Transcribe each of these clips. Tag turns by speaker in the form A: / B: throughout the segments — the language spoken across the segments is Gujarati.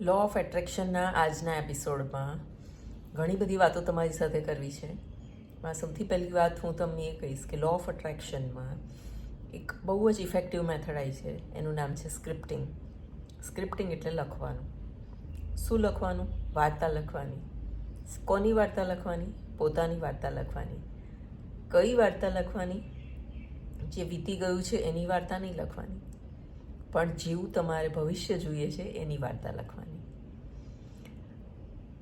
A: લો ઓફ એટ્રેક્શનના આજના એપિસોડમાં ઘણી બધી વાતો તમારી સાથે કરવી છે. એમાં સૌથી પહેલી વાત હું તમને એ કહીશ કે લો ઓફ એટ્રેક્શનમાં એક બહુ જ ઇફેક્ટિવ મેથડ આવી છે. એનું નામ છે સ્ક્રિપ્ટિંગ સ્ક્રિપ્ટિંગ એટલે લખવાનું. શું લખવાનું? વાર્તા લખવાની. કોની વાર્તા લખવાની? પોતાની વાર્તા લખવાની. કઈ વાર્તા લખવાની? જે વીતી ગયું છે એની વાર્તા નહીં લખવાની. પણ જેવું તમારે ભવિષ્ય જોઈએ છે એની વાર્તા લખવાની.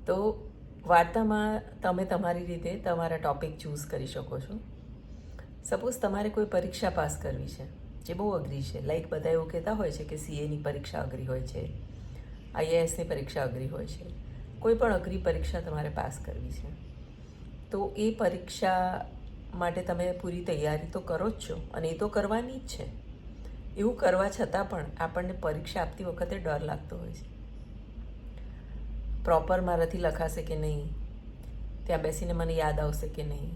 A: તો વાર્તામાં તમે તમારી રીતે તમારા ટોપિક ચૂઝ કરી શકો છો. સપોઝ તમારે કોઈ પરીક્ષા પાસ કરવી છે, જે બહુ અઘરી છે. લાઈક બધા એવું કહેતા હોય છે કે સીએની પરીક્ષા અઘરી હોય છે આઈએએસની પરીક્ષા અઘરી હોય છે. કોઈ પણ અઘરી પરીક્ષા તમારે પાસ કરવી છે. તો એ પરીક્ષા માટે તમે પૂરી તૈયારી તો કરો જ છો અને એ તો કરવાની જ છે. એવું કરવા છતાં પણ આપણને પરીક્ષા આપતી વખતે ડર લાગતો હોય છે. પ્રોપર મારાથી લખાશે કે નહીં? ત્યાં બેસીને મને યાદ આવશે કે નહીં?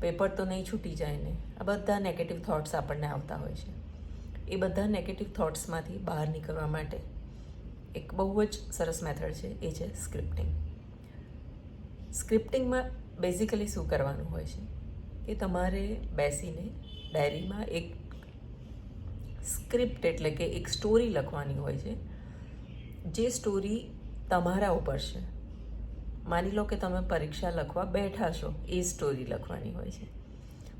A: પેપર તો નહીં છૂટી જાય ને. આ બધા નેગેટિવ થોટ્સ આપણને આવતા હોય છે. એ બધા નેગેટિવ થોટ્સમાંથી બહાર નીકળવા માટે એક બહુ જ સરસ મેથડ છે, એ છે સ્ક્રિપ્ટિંગ સ્ક્રિપ્ટિંગમાં બેઝિકલી શું કરવાનું હોય છે? કે તમારે બેસીને ડાયરીમાં એક સ્ક્રિપ્ટ એટલે કે એક સ્ટોરી લખવાની હોય છે, જે સ્ટોરી તમારા ઉપર છે. માની લો કે તમે પરીક્ષા લખવા બેઠા છો, એ સ્ટોરી લખવાની હોય છે.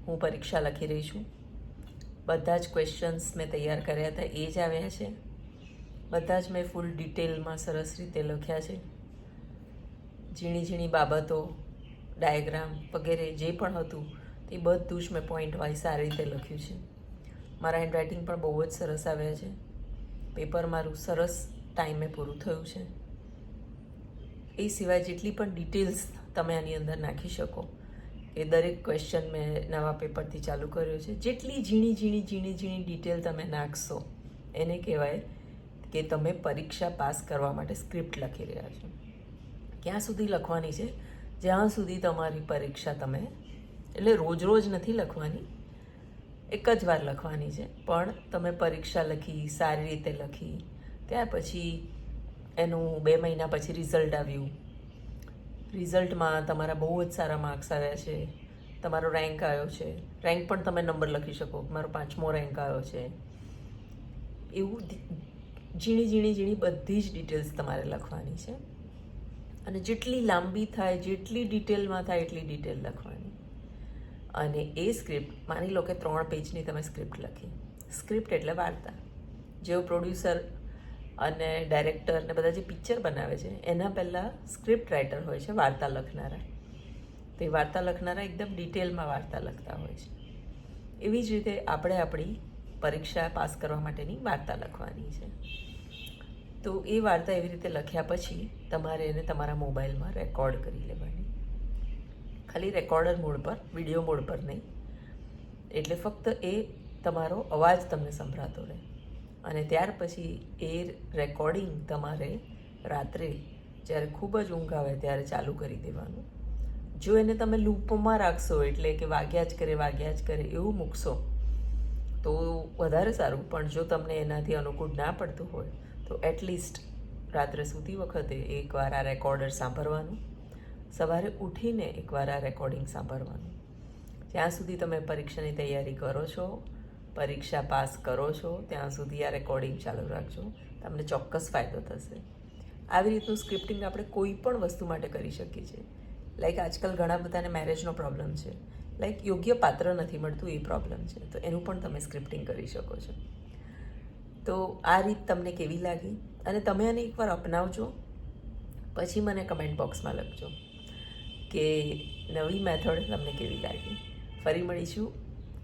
A: હું પરીક્ષા લખી રહી છું. બધા જ ક્વેશ્ચન્સ મેં તૈયાર કર્યા હતા, એ જ આવ્યા છે. બધા જ મેં ફૂલ ડિટેલમાં સરસ રીતે લખ્યા છે. ઝીણી ઝીણી બાબતો ડાયાગ્રામ વગેરે જે પણ હતું, તે બધું જ મેં પોઈન્ટ વાઇઝ સારી રીતે લખ્યું છે. મારા હેન્ડરાઇટિંગ પણ બહુ જ સરસ આવ્યા છે. પેપર મારું સરસ ટાઈમે પૂરું થયું છે. એ સિવાય જેટલી પણ ડિટેલ્સ તમે આની અંદર નાખી શકો, એ દરેક ક્વેશ્ચન મેં નવા પેપરથી ચાલુ કર્યો છે. જેટલી ઝીણી ઝીણી ઝીણી ઝીણી ડિટેલ તમે નાખશો, એને કહેવાય કે તમે પરીક્ષા પાસ કરવા માટે સ્ક્રિપ્ટ લખી રહ્યા છો. ક્યાં સુધી લખવાની છે? જ્યાં સુધી તમારી પરીક્ષા તમે, એટલે રોજ રોજ નથી લખવાની એક જ વાર લખવાની છે. પણ તમે પરીક્ષા લખી, સારી રીતે લખી, ત્યાર પછી એનું બે મહિના પછી રિઝલ્ટ આવ્યું. રિઝલ્ટમાં તમારા બહુ જ સારા માર્ક્સ આવ્યા છે. તમારો રેન્ક આવ્યો છે. રેન્ક પણ તમે નંબર લખી શકો. મારો પાંચમો રેન્ક આવ્યો છે. એવું ઝીણી ઝીણી ઝીણી બધી જ ડિટેલ્સ તમારે લખવાની છે. અને જેટલી લાંબી થાય, જેટલી ડિટેલમાં થાય, એટલી ડિટેલ લખવાની. અને એ સ્ક્રિપ્ટ માની લો કે ત્રણ પેજની તમે સ્ક્રિપ્ટ લખી. સ્ક્રિપ્ટ એટલે વાર્તા. જેઓ પ્રોડ્યુસર અને ડાયરેક્ટર ને બધા જે પિક્ચર બનાવે છે, એના પહેલાં સ્ક્રિપ્ટ રાઇટર હોય છે, વાર્તા લખનારા. તે વાર્તા લખનારા એકદમ ડિટેલમાં વાર્તા લખતા હોય છે. એવી જ રીતે આપણે આપણી પરીક્ષા પાસ કરવા માટેની વાર્તા લખવાની છે. તો એ વાર્તા એવી રીતે લખ્યા પછી તમારે એને તમારા મોબાઈલમાં રેકોર્ડ કરી લેવાની. ખાલી રેકોર્ડર મોડ પર વીડિયો મોડ પર નહીં. એટલે ફક્ત એ તમારો અવાજ તમને સંભળાતો રહે. અને ત્યાર પછી એ રેકોર્ડિંગ તમારે રાત્રે જ્યારે ખૂબ જ ઊંઘ આવે ત્યારે ચાલુ કરી દેવાનું. જો એને તમે લૂપમાં રાખશો એટલે કે વાગ્યા જ કરે, વાગ્યા જ કરે એવું મૂકશો, તો વધારે સારું. પણ જો તમને એનાથી અનુકૂળ ના પડતું હોય, તો એટલીસ્ટ રાત્રે સૂતી વખતે એકવાર આ રેકોર્ડર સાંભળવાનું. સવારે ઉઠીને એકવાર આ રેકોર્ડિંગ સાંભળવાનું. જ્યાં સુધી તમે પરીક્ષાની તૈયારી કરો છો, પરીક્ષા પાસ કરો છો, ત્યાં સુધી આ રેકોર્ડિંગ ચાલુ રાખજો. તમને ચોક્કસ ફાયદો થશે. આવી રીતનું સ્ક્રિપ્ટિંગ આપણે કોઈ પણ વસ્તુ માટે કરી શકીએ છીએ. લાઈક આજકાલ ઘણા બધાને મેરેજનો પ્રોબ્લેમ છે. લાઈક યોગ્ય પાત્ર નથી મળતું, એ પ્રોબ્લેમ છે. તો એનું પણ તમે સ્ક્રિપ્ટિંગ કરી શકો છો. તો આ રીત તમને કેવી લાગી? અને તમે આને એકવાર અપનાવજો. પછી મને કમેન્ટ બોક્સમાં લખજો. કે નવી મેથડ તમને કેવી લાગી? ફરી મળીશું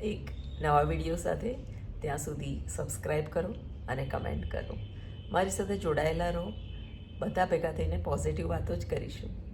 A: એક નવા વીડિયો સાથે. ત્યાં સુધી સબસ્ક્રાઈબ કરો અને કમેન્ટ કરો. મારી સાથે જોડાયેલા રહો. બધા ભેગા થઈને પોઝિટિવ વાતો જ કરીશું.